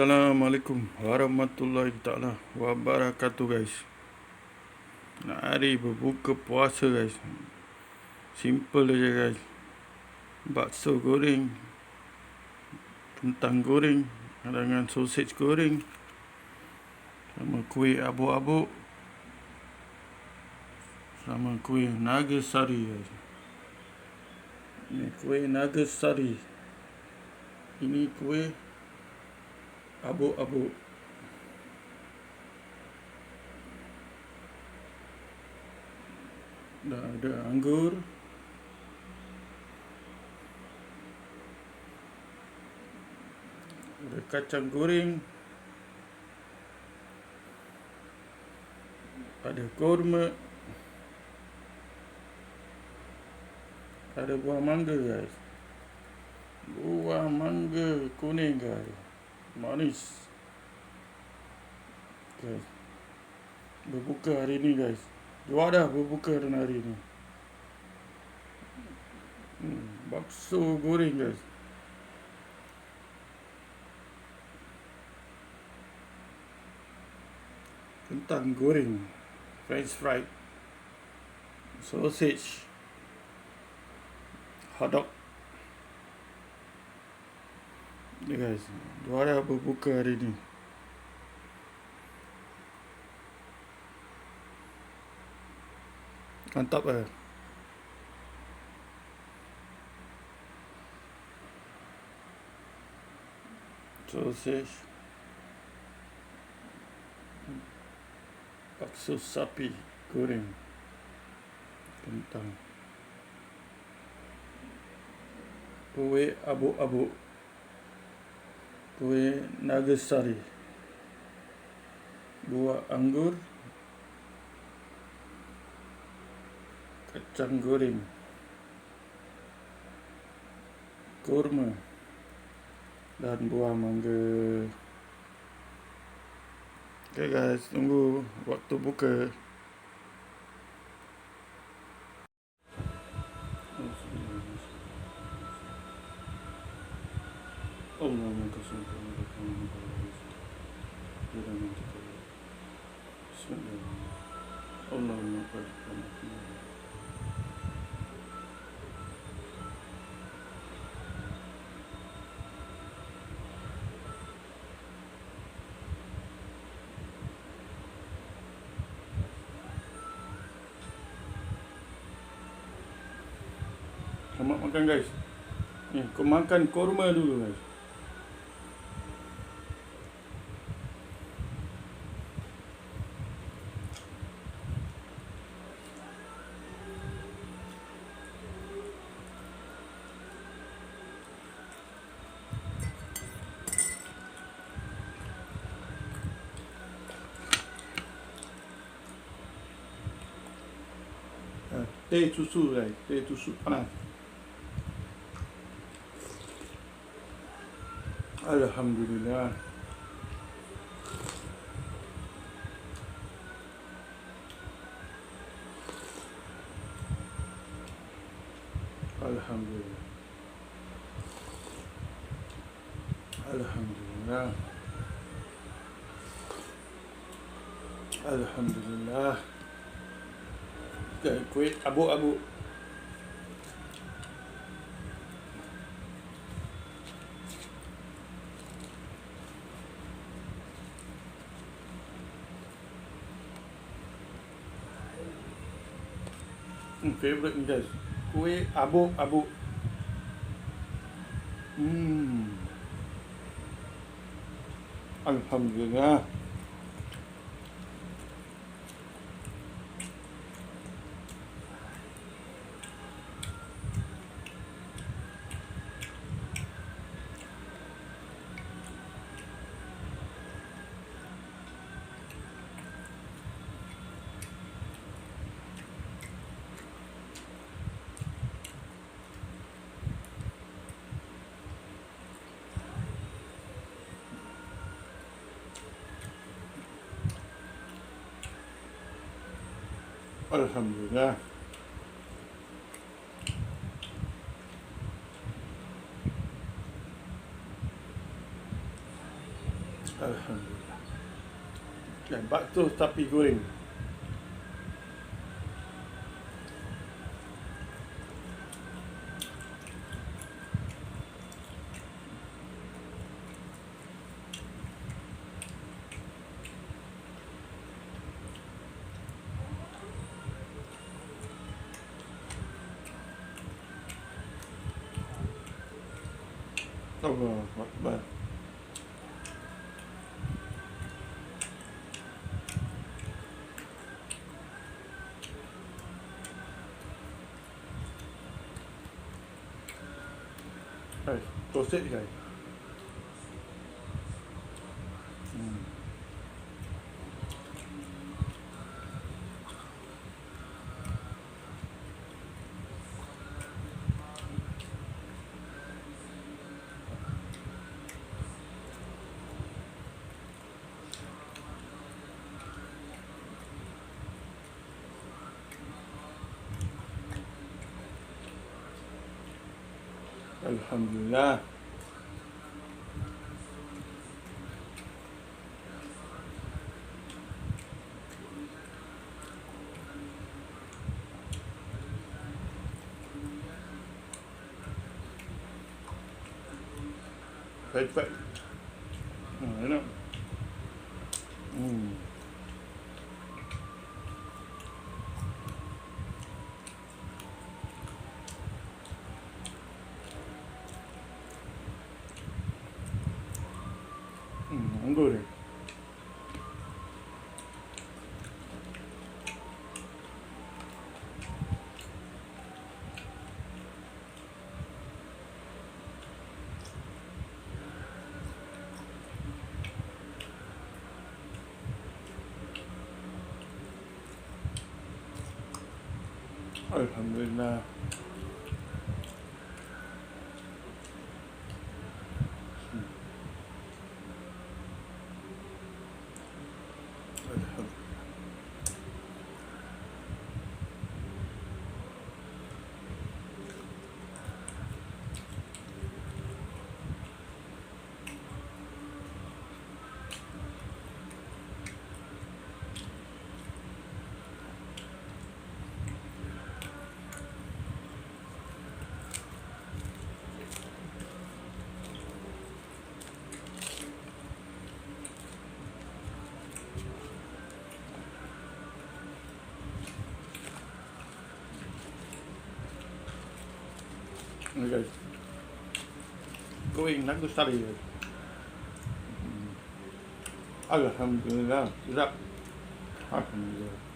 Assalamualaikum warahmatullahi taala wabarakatuh guys. Hari berbuka puasa guys. Simple aja guys. Bakso goreng. Kentang goreng dengan sausage goreng. Sama kuih abu-abu. Sama kuih naga sari guys. Ini kuih naga sari. Ini kuih abu-abu. Dah ada anggur. Ada kacang goreng. Ada kurma. Ada buah mangga guys. Buah mangga kuning guys. Manis. Guys. Berbuka hari ni guys. Dua dah berbuka dan hari ni. Hmm, bakso goreng guys. Kentang goreng. French fry. Sausage. Hot dog. Guys. Dua dah berbuka hari ni. Mantap eh. Sausage. Bakso sapi goreng. Kentang. Kuih abu-abu. Kuih nagasari. Buah anggur. Kacang goreng. Kurma. Dan buah mangga. Okay guys, tunggu waktu buka. Allahumma kasih Bismillah. Allahumma kasih Selamat makan guys. Ni, kau makan korma dulu guys. Ah, Teh susu guys, teh susu panas. Alhamdulillah. Alhamdulillah. Alhamdulillah. Alhamdulillah. Okay, kuih abu-abu. Hmm, favorite ni guys. Kuih abu-abu. Hmm. Alhamdulillah. Alhamdulillah. Alhamdulillah. Okay, bakso tapi goreng. Allah Akbar. Guys, toasted guys. Hmm. Alhamdulillah. Baik, baik. Hmm, enak. Hmm. Hmm, anggur ni. Alhamdulillah. Hmm. Alhamdulillah. Guys. Goreng nak. Hmm. Alhamdulillah. Sedap. Alhamdulillah.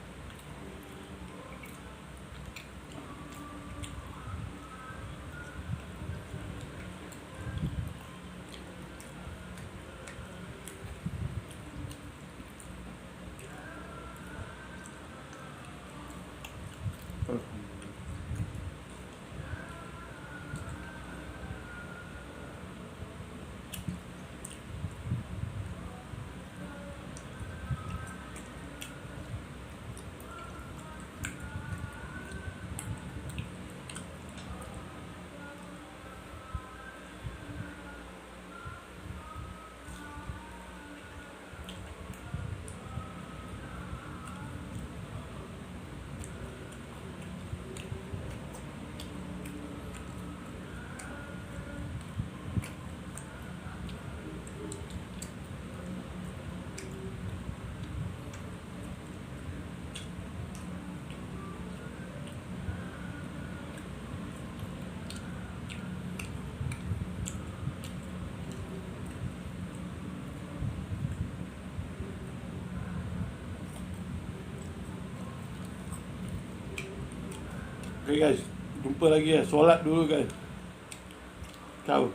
Okay guys, jumpa lagi ya. Solat dulu guys. Ciao.